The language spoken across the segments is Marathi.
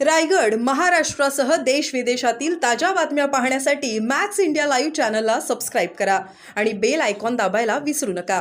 रायगड महाराष्ट्रासह देश विदेशातील ताज्या बातम्या पाहण्यासाठी मॅक्स इंडिया लाईव्ह चॅनलला सबस्क्राईब करा आणि बेल आयकॉन दाबायला विसरू नका.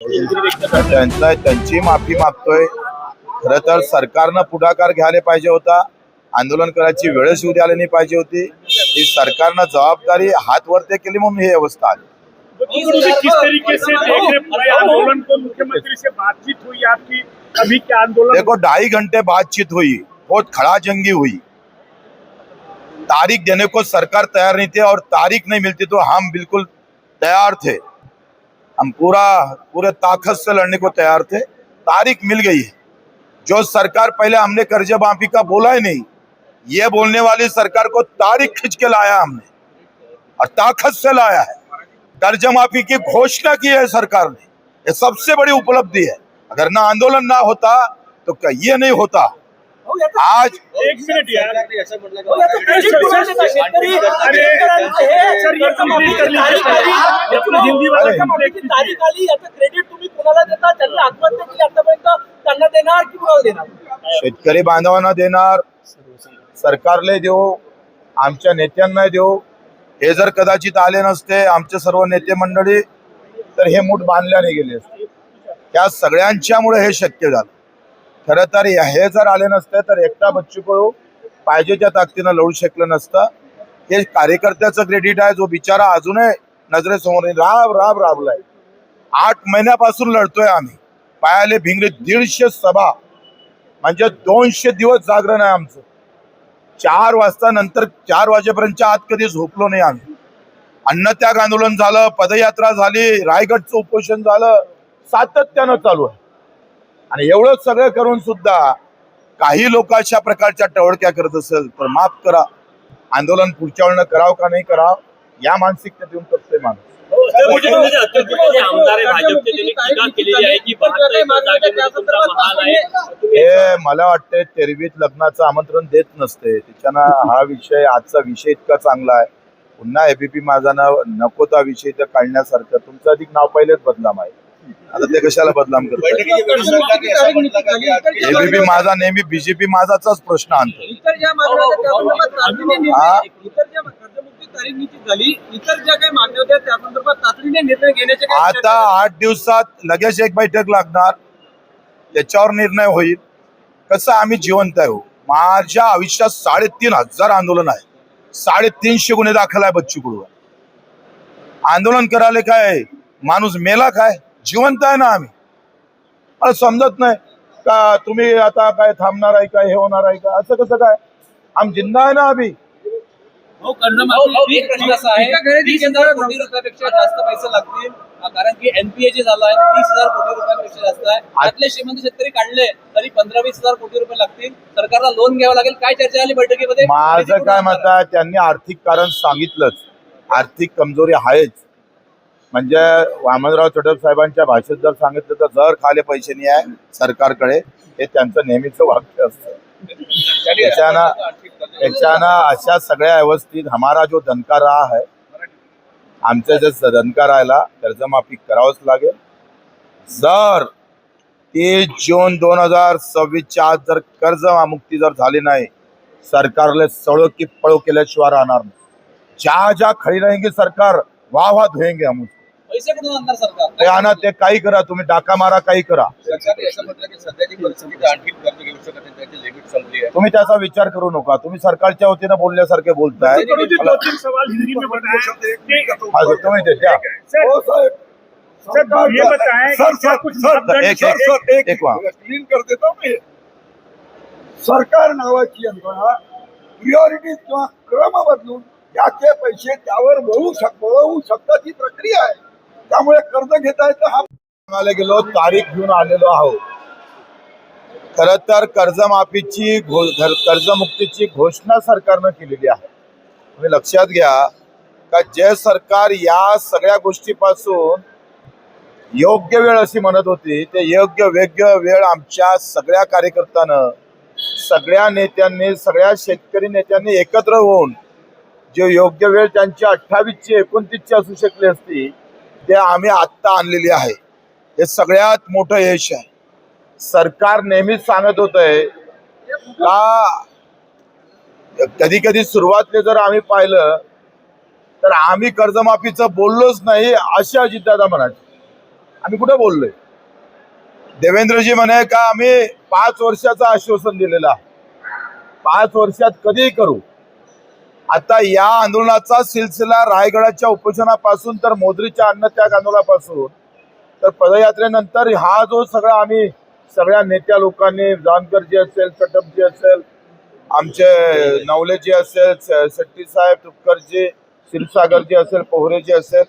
त्यांचा त्यांची माफी मागतोय. खर तर सरकारनं पुढाकार घ्यायला पाहिजे होता. आंदोलन करायची वेळच येऊ द्यायला नाही पाहिजे होती. ही सरकारनं जबाबदारी हात वरते केली म्हणून ही अवस्था आली. मुख्यमंत्री किस तरीके से देख रहे पूरे आंदोलन को मुख्यमंत्री से बातचीत हुई आपकी? अभी क्या आंदोलन देखो ढाई घंटे बातचीत हुई. बहुत खड़ा जंगी हुई। तारीख देने को सरकार तैयार नहीं थे और तारीख नहीं मिलती तो हम बिल्कुल तैयार थे। हम पूरा, पूरे ताकत से लड़ने को तैयार थे। तारीख मिल गई है। जो सरकार पहले हमने कर्ज माफ़ी का बोला ही नहीं, ये बोलने वाली सरकार को तारीख खींच के लाया हमने और ताकत से लाया है। कर्ज माफ़ी की घोषणा की है सरकार ने। ये सबसे बड़ी उपलब्धि है। अगर ना आंदोलन ना होता तो ये नहीं होता। आज एक मिनिट यार. तारीख आली याचं क्रेडिट तुम्ही कुणाला देता? त्यांनी आत्महत्या केली आतापर्यंत त्यांना देणार की कुणाला देणार? शेतकरी बांधवांना देणार सरकारला देऊ आमच्या नेत्यांना देऊ. हे जर कदाचित आले नसते आमचे सर्व नेते मंडळी तर हे मूठ बांधल्याने गेले असते. त्या सगळ्यांच्यामुळे हे शक्य झालं. खरं तर हे जर आले नसते तर एकटा बच्चू कडू पाहिजे त्या ताकदीनं लढू शकलं नसतं. हे कार्यकर्त्याचं क्रेडिट आहे जो बिचारा अजूनही नजरेसमोर राब राब राबलाय. आठ महिन्यापासून लढतोय आम्ही. पायाले भिंगरे दीडशे सभा. म्हणजे दोनशे दिवस जागरण आहे आमचं. चार वाजता नंतर चार वाजेपर्यंतच्या आत कधी झोपलो नाही आम्ही. अन्नत्याग आंदोलन झालं पदयात्रा झाली रायगडचं उपोषण झालं. सातत्यानं चालू आहे. आणि एवढं सगळं करून सुद्धा काही लोक अशा प्रकारच्या टवळक्या करत असेल तर माफ करा. आंदोलन पुढच्या वेळेला करावं का नाही करावं या मानसिकतेत येऊन करतोय माणूस मुख्यमंत्री अत्यंत जे आमदार आहे भाजपचे त्यांनी टीका केलेली आहे की बहात्तर एकर जागेमध्ये तुमचा महाल आहे. तुम्ही हे मला वाटते तेरवीत लग्नाचं आमंत्रण देत नसते. त्याच्यानं हा विषय आजचा विषय इतका चांगला आहे. पुन्हा एबीपी माझा नाव नको त्या विषय तर काढण्यासारखं. तुमचं अधिक नाव पहिलेच बदनाम आहे. आता ते कशाला बदनाम करतो एबीपी माझा नेहमी बीजेपी माझाचाच प्रश्न आणतो. आता आठ दिवसात लगेच एक बैठक लागणार. त्याच्यावर निर्णय होईल. कसं आम्ही जिवंत आहे हो. माझ्या आयुष्यात साडेतीन हजार आंदोलन आहे. साडेतीनशे गुन्हे दाखल आहे बच्चू कडू आंदोलन करायला काय? माणूस मेला काय? जिवंत आहे ना आम्ही. मला समजत नाही का तुम्ही आता काय थांबणार आहे का हे होणार आहे का असं कसं काय? आम जिंदा आहे ना आम्ही. हो, कर्जमाफी एक प्रश्न असा आहे. तीस हजार कोटी रुपयापेक्षा जास्त पैसे लागतील. कारण की एनपीए जे झालं आहे तीस हजार कोटी रुपयापेक्षा जास्त आहे. त्यातले श्रीमंत शेतकरी काढले तरी पंधरा वीस हजार कोटी रुपये लागतील. सरकारला लोन घ्यावं लागेल. काय चर्चा झाली बैठकीमध्ये? माझं काय मत आहे त्यांनी आर्थिक कारण सांगितलंच. आर्थिक कमजोरी आहेच. म्हणजे वामनराव चटप साहेबांच्या भाषेत जर सांगितलं तर जर खाले पैसे नाही आहे सरकारकडे हे त्यांचं नेहमीच वाक्य असतं. त्याच्यानं त्याच्यानं अशा सगळ्या व्यवस्थित हमारा जो दणका रहा है आमच्या जे दणका राहिला कर्जमाफी करावंच लागेल. जर तीस जून दोन हजार सव्वीसच्या आज जर कर्जमुक्ती जर झाली नाही सरकारला सळो की पळो केल्याशिवाय राहणार नाही. ज्या ज्या खडी राहील सरकार वाह वाह धुएंगे हम उसको. पैसे कुठून आणणार सरकार? ते आणा ते काही करा तुम्ही डाका मारा काही करा. सरकारने असं म्हटलं की सध्याची परिस्थिती आणखी कर्ज घेऊ शकत नाही? त्याची लिमिट संपली आहे. तुम्ही त्याचा विचार करू नका. तुम्ही सरकारच्या वतीनं बोलल्यासारखे बोलताय. करो जी दो तीन सवाल हिंदी में बताएं कि- हा, तुम्ही ते द्या सर सर ये बताएं कि क्या कुछ मापदंड एक एक एक वा क्लीन कर देतो मी. सरकार नावाची यंत्रणा प्रिऑरिटीज किंवा क्रम बदलून याचे पैसे त्यावर वळू शक वळवू शकतात ही प्रक्रिया आहे. त्यामुळे कर्ज घेता येतं हा सांगायला गेलो तारीख घेऊन आलेलो आहोत. खर तर कर्जमाफीची घो- कर्जमुक्तीची घोषणा सरकारनं केलेली आहे. तुम्ही लक्षात घ्या का जे सरकार या सगळ्या गोष्टीपासून योग्य वेळ अशी म्हणत होती ते योग्य वेग्य वेळ आमच्या सगळ्या कार्यकर्त्यानं सगळ्या नेत्यांनी सगळ्या शेतकरी नेत्यांनी एकत्र होऊन जे योग्य वेळ त्यांची अठ्ठावीसची एकोणतीसची असू शकली असती ते आम्ही आत्ता आणलेली आहे हे सगळ्यात मोठं यश आहे. सरकार नेहमीच सांगत होतंय का कधी कधी सुरुवातले जर आम्ही पाहिलं तर आम्ही कर्जमाफीचं बोललोच नाही असे अजितदादा म्हणाले. आम्ही कुठे बोललोय? देवेंद्रजी म्हणे का आम्ही पाच वर्षाचं आश्वासन दिलेलं आहे. पाच वर्षात कधीही करू. आता या आंदोलनाचा सिलसिला रायगडाच्या उपोषणापासून तर मोदरीच्या अन्नत्याग आंदोलनापासून. तर पदयात्रेनंतर हा जो सगळा आम्ही सगळ्या नेत्या लोकांनी जानकरजी असेल चटपजी असेल आमचे नवलेजी असेल स- शेट्टी साहेब तुपकरजी क्षीरसागरजी असेल पोहरेजी असेल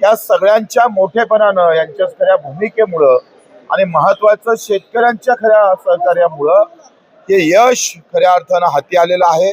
या सगळ्यांच्या मोठेपणानं यांच्या खऱ्या भूमिकेमुळं आणि महत्वाचं शेतकऱ्यांच्या खऱ्या सहकार्यामुळं हे यश खऱ्या अर्थानं हाती आलेलं आहे.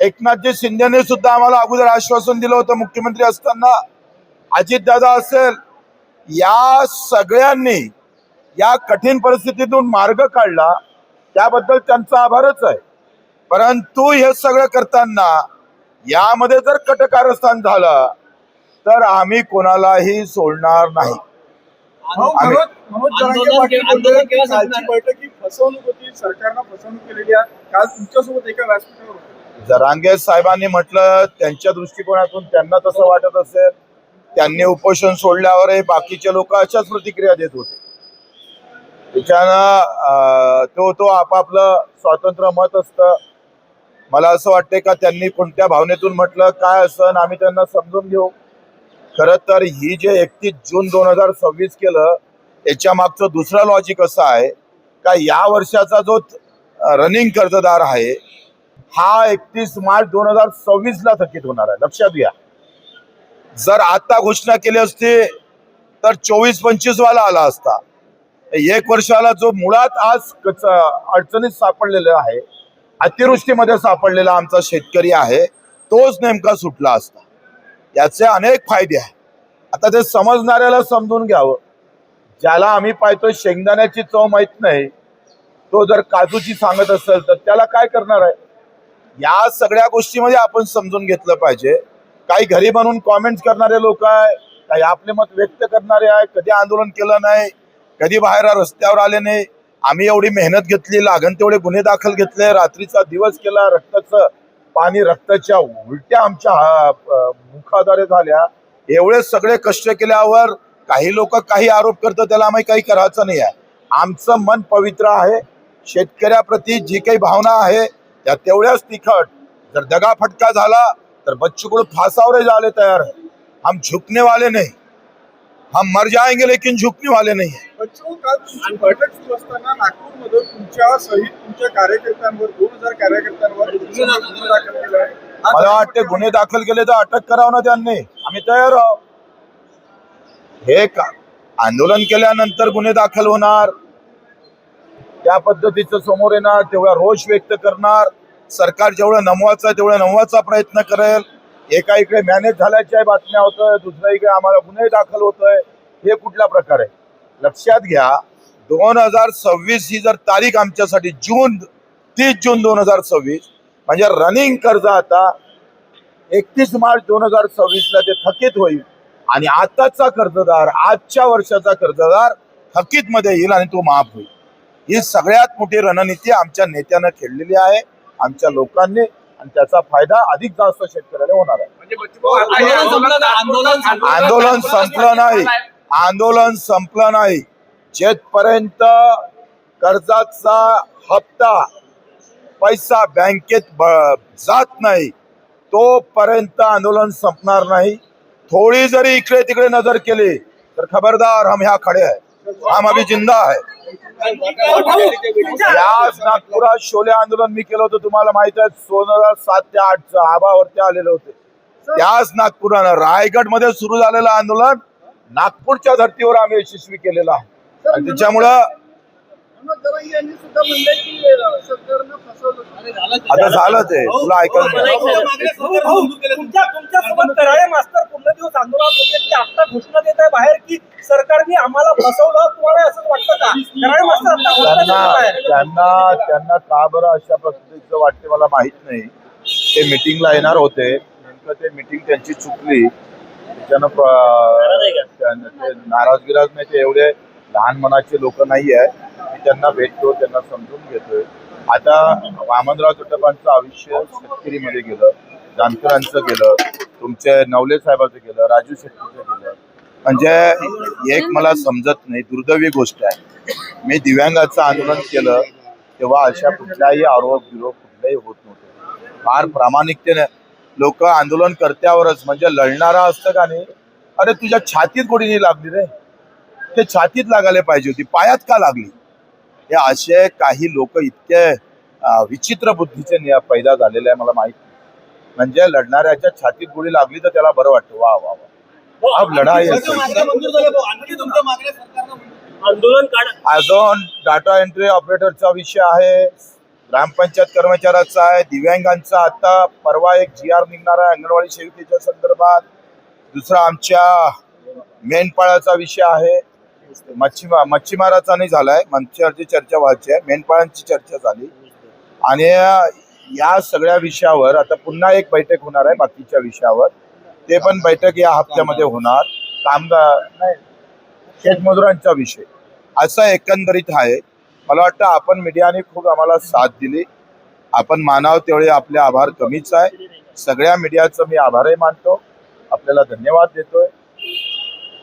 एकनाथजी शिंदेने सुद्धा आम्हाला अगोदर आश्वासन दिलं होतं मुख्यमंत्री असताना. अजितदादा असेल या सगळ्यांनी या कठीण परिस्थितीतून मार्ग काढला. त्याबद्दल त्यांचा आभारच आहे. परंतु हे सगळं करताना यामध्ये जर कटकारस्थान झालं तर आम्ही कोणालाही सोडणार नाही. ही फसवणूक होती सरकारनं फसवणूक केलेली आहे. काल तुमच्यासोबत एका व्यासपीठावर होते. जरांगे साहेबांनी म्हटलं त्यांच्या दृष्टिकोनातून त्यांना तसं वाटत असेल त्यांनी उपोषण सोडल्यावरही बाकीचे लोक अशाच प्रतिक्रिया देत होते. त्याच्यानं तो तो आपापलं स्वातंत्र्य मत असतं. मला असं वाटतंय का त्यांनी कोणत्या भावनेतून म्हटलं काय असं आम्ही त्यांना समजून घेऊ. खरं तर ही जे एकतीस जून दोन हजार सव्वीस केलं त्याच्या मागचं दुसरं लॉजिक असं आहे का या वर्षाचा जो रनिंग कर्जदार आहे हा एकतीस मार्च दोन हजार सव्वीस ला थकीत होणार आहे. लक्षात घ्या. जर आता घोषणा केली असती तर चोवीस पंचवीस वाला आला असता. एक वर्षाला जो मुळात आज कच- अडचणीत सापडलेला आहे अतिवृष्टीमध्ये सापडलेला आमचा शेतकरी आहे तोच नेमका सुटला असता. याचे अनेक फायदे आहेत. आता ते समजणाऱ्याला समजून घ्यावं. ज्याला आम्ही पाहतो शेंगदाण्याची चव माहीत नाही तो जर काजूची सांगत असेल तर त्याला काय करणार आहे? या सगळ्या गोष्टीमध्ये आपण समजून घेतलं पाहिजे. काही घरी बनवून कॉमेंट करणारे लोक आहे काही आपले मत व्यक्त करणारे आहे कधी आंदोलन केलं नाही कधी बाहेर रस्त्यावर आले नाही. आम्ही एवढी मेहनत घेतली लागण तेवढे गुन्हे दाखल घेतले रात्रीचा दिवस केला रक्ताचं पाणी रक्ताच्या उलट्या आमच्या मुखाद्वारे झाल्या. एवढे सगळे कष्ट केल्यावर काही लोक काही आरोप करतात त्याला आम्ही काही करायचं नाही आहे. आमचं मन पवित्र आहे. शेतकऱ्याप्रती जी काही भावना आहे त्या तेवढ्याच तिखट जर दगा फटका झाला तर बच्चू फासावर जाले तयार है हम झुकने वाले नहीं. हम मर जाएंगे लेकिन झुकने वाले नहीं बच्चू काल तुमची बैठक सुरू असताना नागपूरमध्ये तुमच्या सहित तुमच्या कार्यकर्त्यांवर दोन हजार कार्यकर्त्यांवर गुन्हे दाखल केला आहे मला वाटते गुन्हे दाखल केले तर अटक करावं ना त्यांनी. आम्ही तयार आहोत. हे का? आंदोलन केल्यानंतर गुन्हे दाखल होणार. त्या पद्धतीचं समोर येणार तेवढा रोष व्यक्त करणार. सरकार जेवढं नमवाचं आहे तेवढं नमवाचा प्रयत्न करेल. एका इकडे मॅनेज झाल्याच्या बातम्या होतोय दुसऱ्या इकडे आम्हाला गुन्हे दाखल होतोय. हे कुठला प्रकार आहे? लक्षात घ्या दोन हजार सव्वीस ही जर तारीख आमच्यासाठी जून तीस जून दोन हजार सव्वीस म्हणजे रनिंग कर्ज आता एकतीस मार्च दोन हजार सव्वीसला ते थकीत होईल. आणि आताचा कर्जदार आजच्या वर्षाचा कर्जदार थकीतमध्ये येईल आणि तो माफ होईल. ही सगळ्यात मोठी रणनीती आमच्या नेत्यानं खेळलेली आहे आमच्या लोकांनी आणि त्याचा फायदा अधिक जास्त शेतकऱ्याला होणार आहे. म्हणजे हे आंदोलन संपलं नाही. आंदोलन संपलं नाही. जेथपर्यंत कर्जाचा हप्ता पैसा बँकेत ब- जात नाही तोपर्यंत आंदोलन संपणार नाही. थोडी जरी इकडे तिकडे नजर केली तर खबरदार हम ह्या खडे आहे हम अभी जिंदा आहे याच नागपुरात शोले आंदोलन मी केलं होतं तुम्हाला माहीत आहे दोन हजार सात ते आठचं आबावरती आलेले होते. त्याच नागपुरानं रायगडमध्ये सुरू झालेलं आंदोलन नागपूरच्या धर्तीवर आम्ही यशस्वी केलेलं आहे. त्याच्यामुळं आता झालं ते. तुला ऐकायला मला एक मिळालं. सांगा. मागण्या सरकारनं मंजूर केल्या तुमच्या तुमच्यासोबत कराळे मास्तर पूर्ण दिवस आंदोलनात होते ते आता घोषणा देत आहे बाहेर की सरकारने आम्हाला फसवलं तुम्हाला असंच वाटतं का? कराळे मास्तर त्यांना. त्यांना का बरं अशा पद्धतीचं वाटते मला माहीत नाही. ते मिटिंगला येणार होते. नेमकं ते मिटिंग त्यांची चुकली. त्याच्यानं नाराज गिराज नाही ते एवढे लहान मनाचे लोक नाही आहे त्यांना भेटतो त्यांना समजून घेतोय. आता वामनराव चटपांचं आयुष्य शेतकरीमध्ये गेलं जानकरांचं गेलं तुमचे नवले साहेबाचं गेलं राजू शेट्टीचं गेलं. म्हणजे एक मला समजत नाही दुर्दैवी गोष्ट आहे. मी दिव्यांगाचं आंदोलन केलं तेव्हा अशा कुठल्याही आरोप विरोप कुठल्याही होत नव्हते. फार प्रामाणिकतेने लोक आंदोलन कर्त्यावरच म्हणजे लढणारा असतं का नाही? अरे तुझ्या छातीत गोडी नाही लागली रे. ते छातीत लागायला पाहिजे होती पायात का लागली? हे असे काही लोक इतके विचित्र बुद्धीचे नि- पैदा झालेले आहे मला माहीत नाही. म्हणजे लढणाऱ्याच्या छातीत गोळी लागली तर त्याला बरं वाटतं. वा वा वा. अब लढाई आंदोलन अजून डाटा एंट्री ऑपरेटरचा विषय आहे ग्रामपंचायत कर्मचाऱ्याचा आहे दिव्यांगांचा आता परवा एक जी आर निघणार आहे अंगणवाडी सेविकेच्या संदर्भात. दुसरा आमच्या मेंढपाळाचा विषय आहे. मच्छीमार मच्छीमाराचा नाही झालाय. मच्छीमारची चर्चा व्हायची आहे. मेंढपाळांची चर्चा झाली. आणि या सगळ्या विषयावर आता पुन्हा एक बैठक होणार आहे बाकीच्या विषयावर. ते पण बैठक या हप्त्यामध्ये होणार. कामगार नाही. शेतमजुरांचा विषय. असं एकंदरीत आहे. मला वाटतं आपण मीडियाने खूप आम्हाला साथ दिली. आपण मानाव तेवढे आपले आभार कमीच आहे. सगळ्या मीडियाचं मी आभारही मानतो. आपल्याला धन्यवाद देतोय.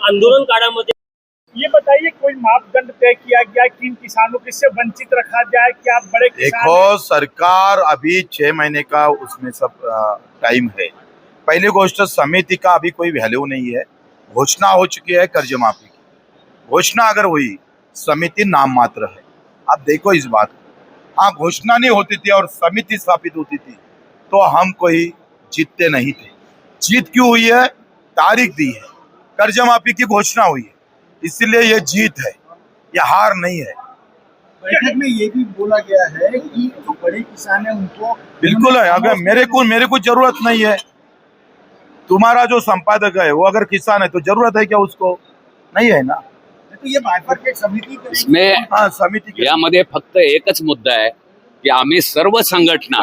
आंदोलन काळामध्ये ये बताइए कोई मापदंड तय किया गया किन किसानों को इससे वंचित रखा जाए क्या बड़े किसान देखो सरकार अभी छह महीने का उसमें सब टाइम है। पहली गोष्ट समिति का अभी कोई वैल्यू नहीं है। घोषणा हो चुकी है कर्ज माफ़ी की। घोषणा अगर हुई समिति नाम मात्र है। आप देखो इस बात को। हाँ घोषणा नहीं होती थी और समिति स्थापित होती थी तो हम कोई जीतते नहीं थे। जीत क्यों हुई है? तारीख दी है। कर्ज माफ़ी की घोषणा हुई है। इसीलिए ये जीत है ये हार नहीं है। बैठक में ये भी बोला गया है कि जो बड़े किसान है उनको बिल्कुल है अगर मेरे को मेरे को ज़रूरत नहीं है। तुम्हारा जो संपादक है वो अगर किसान है तो ज़रूरत है क्या उसको? नहीं है ना। तो। इसमें हाँ समिति के यामध्ये फक्त एकच मुद्दा आहे की आम्ही सर्व संघटना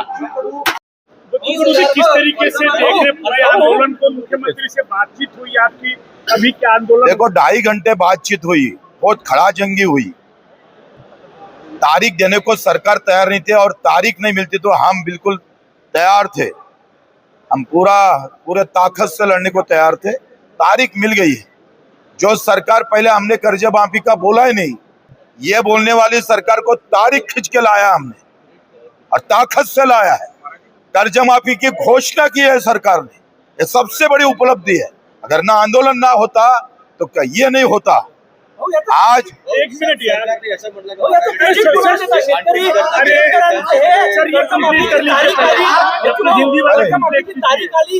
किस तरीके से देख रहे पूरे आंदोलन को मुख्यमंत्री से बातचीत हुई आपकी? अभी क्या आंदोलन देखो ढाई घंटे बातचीत हुई बहुत खड़ा जंगी हुई। तारीख देने को सरकार तैयार नहीं थे और तारीख नहीं मिलती तो हम बिल्कुल तैयार थे। हम पूरा पूरे ताकत से लड़ने को तैयार थे। तारीख मिल गई। है जो सरकार पहले हमने कर्ज माफ़ी का बोला ही नहीं ये बोलने वाली सरकार को तारीख खींच के लाया हमने और ताकत से लाया है। कर्ज माफी की घोषणा की है सरकार ने। ये सबसे बड़ी उपलब्धि है। अगर ना आंदोलन ना होता तो क्या ये नहीं होता? आज एक मिनट यार। असं म्हटलं हो, याचं credit कोणाला देता? शेतकरी अरे, शेतकऱ्यांचं हे। सर, ये कर्जमाफीची हिंदी तारीख आली. ये तो हिंदी वाला कर्जमाफीची तारीख आली